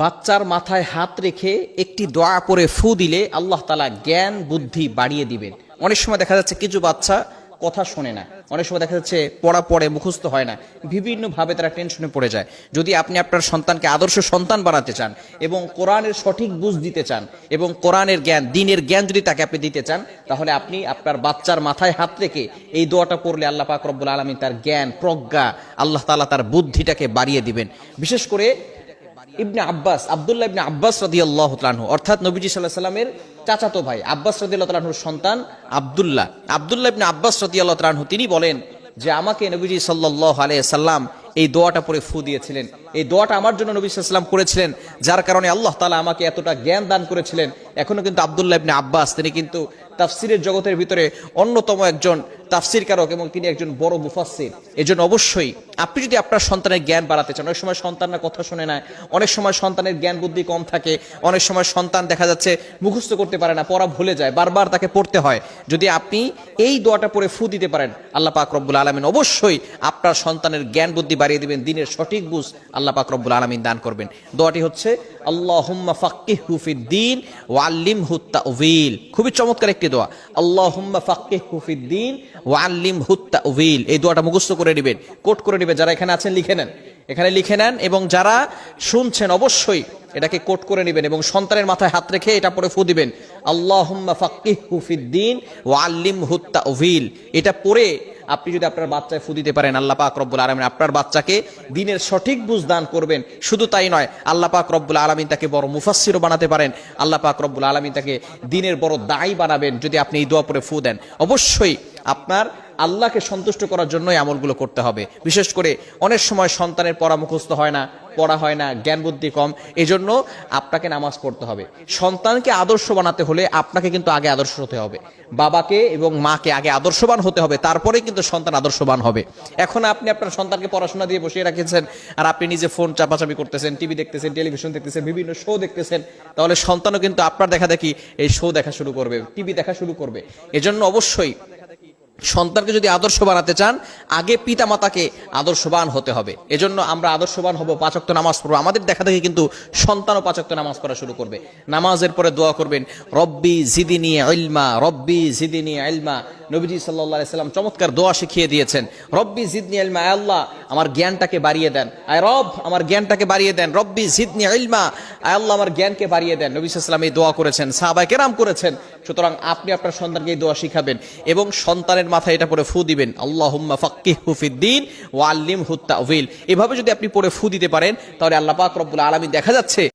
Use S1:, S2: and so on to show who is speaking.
S1: বাচ্চার মাথায় হাত রেখে একটি দোয়া করে ফু দিলে আল্লাহ তালা জ্ঞান, বুদ্ধি বাড়িয়ে দিবেন। অনেক সময় দেখা যাচ্ছে কিছু বাচ্চা কথা শোনে না। অনেক সময় দেখা যাচ্ছে পড়া পড়ে মুখস্থ হয় না। বিভিন্নভাবে তারা টেনশনে পড়ে যায়। যদি আপনি আপনার সন্তানকে আদর্শ সন্তান বানাতে চান এবং কোরআনের সঠিক বুঝ দিতে চান এবং কোরআনের জ্ঞান, দিনের জ্ঞান যদি তাকে আপনি দিতে চান, তাহলে আপনি আপনার বাচ্চার মাথায় হাত রেখে এই দোয়াটা পড়লে আল্লাহ পাক রব্বুল আলমী তার জ্ঞান, প্রজ্ঞা, আল্লাহ তালা তার বুদ্ধিটাকে বাড়িয়ে দিবেন। বিশেষ করে ইবনে আব্বাস, আবদুল্লাহ ইবনে আব্বাস রদি আল্লাহ তালাহু অর্থাৎ নবীজি সাল্লাহ সাল্লামের চাচাতো ভাই, আব্বাস রদি আল্লাহ তালাহুর সন্তান আবদুল্লাহ। আবদুল্লাহ ইবনে আব্বাস রদি আল্লাহ তালাহু তিনি বলেন যে আমাকে নবীজি সাল্লাহ আলিয়া সাল্লাম এই দোয়াটা পরে ফু দিয়েছিলেন। এই দোয়াটা আমার জন্য নবী সাল্লাম করেছিলেন, যার কারণে আল্লাহ তালা আমাকে এতটা জ্ঞান দান করেছিলেন। এখনও কিন্তু আবদুল্লাহ ইবনে আব্বাস, তিনি কিন্তু তাফসিরের জগতের ভিতরে অন্যতম একজন তাফসির কারক এবং তিনি একজন বড় মুফাসির এজন্য অবশ্যই আপনি যদি আপনার সন্তানের জ্ঞান বাড়াতে চান, অনেক সময় সন্তানরা কথা শুনে না, অনেক সময় সন্তানের জ্ঞান বুদ্ধি কম থাকে, অনেক সময় সন্তান দেখা যাচ্ছে মুখস্থ করতে পারে না, পড়া ভুলে যায়, বারবার তাকে পড়তে হয়। যদি আপনি এই দোয়াটা পড়ে ফু দিতে পারেন, আল্লাহ পাক রব্বুল আলমিন অবশ্যই আপনার সন্তানের জ্ঞান বুদ্ধি বাড়িয়ে দিবেন, দিনের সঠিক বুঝ আল্লাহ পাক রব্বুল আলমিন দান করবেন। দোয়াটি হচ্ছে আল্লাহ ফাক্কিহ হুফিদ্দিন ও আল্লিম হুত্তা উভিল খুবই চমৎকার একটি দোয়া। আল্লাহ ফাক্কিহ হুফিদ্দিন ও আল্লিম হুত্তা উভিল এই দোয়াটা মুখস্থ করে নেবেন, কোট করে নেবেন। যারা এখানে আছেন, লিখে নেন। এখানে লিখে নেন এবং যারা শুনছেন, অবশ্যই এটাকে কোট করে নেবেন এবং সন্তানের মাথায় হাত রেখে এটা পরে ফু দিবেন। আল্লাহ ফাক্কিহ হুফিদ্দিন ও আল্লিম হুত্তা এটা পড়ে আপনি যদি আপনার বাচ্চায় ফু দিতে পারেন, আল্লাহ পাক রব্বুল আলমিন আপনার বাচ্চাকে দিনের সঠিক বুঝ দান করবেন। শুধু তাই নয়, আল্লাহ পাক রব্বুল আলমিন তাকে বড় মুফাসিরও বানাতে পারেন। আল্লাহ পাক রব্বুল আলমিন তাকে দিনের বড় দায়ী বানাবেন যদি আপনি এই দোয়া পরে ফু দেন। অবশ্যই আপনার আল্লাহকে সন্তুষ্ট করার জন্যই আমলগুলো করতে হবে। বিশেষ করে অনেক সময় সন্তানের পড়া মুখস্থ হয় না, পড়া হয় না, জ্ঞান বুদ্ধি কম, এজন্য আপনাকে নামাজ পড়তে হবে। সন্তানকে আদর্শ বানাতে হলে আপনাকে কিন্তু আগে আদর্শ হতে হবে। বাবাকে এবং মাকে আগে আদর্শবান হতে হবে তারপরে কিন্তু সন্তান আদর্শবান হবে। এখন আপনি আপনার সন্তানকে পড়াশোনা দিয়ে বসিয়ে রাখেছেন আর আপনি নিজে ফোন চাপাচাপি করতেছেন, টিভি দেখতেছেন, টেলিভিশন দেখতেছেন, বিভিন্ন শো দেখতেছেন, তাহলে সন্তানও কিন্তু আপনার দেখা দেখি এই শো দেখা শুরু করবে, টিভি দেখা শুরু করবে। এজন্য অবশ্যই সন্তানকে যদি আদর্শ বানাতে চান, আগে পিতা মাতাকে আদর্শবান হতে হবে। এজন্য আমরা আদর্শবান হব, পাচক্ত নামাজ পড়ব। আমাদের দেখা দেখি কিন্তু সন্তানও পাচক্ত নামাজ পড়া শুরু করবে। নামাজের পরে দোয়া করবেন, রব্বি জিদিনী আইলমা রব্বি জিদিনী আইলমা নবীজি সাল্লাহ সাল্লাম চমৎকার দোয়া শিখিয়ে দিয়েছেন। রব্বি জিদনি আলমা আল্লাহ, আমার জ্ঞানটাকে বাড়িয়ে দেন। আয় রব, আমার জ্ঞানটাকে বাড়িয়ে দেন। রব্বি জিদনি আলমা আয় আল্লাহ, আমার জ্ঞানকে বাড়িয়ে দেন। নবী সাল্লাম এই দোয়া করেছেন সাহাবাই কেরাম করেছেন। সুতরাং আপনি আপনার সন্তানকে এই দোয়া শিখাবেন এবং সন্তানের মাথায় এটা পরে ফু দিবেন। আল্লাহ ফাক্কিহ হুফিদ্দিন ও আল্লিম হুত্তা এভাবে যদি আপনি পরে ফু দিতে পারেন, তাহলে আল্লাহ পাক রব্বুল আলমী দেখা যাচ্ছে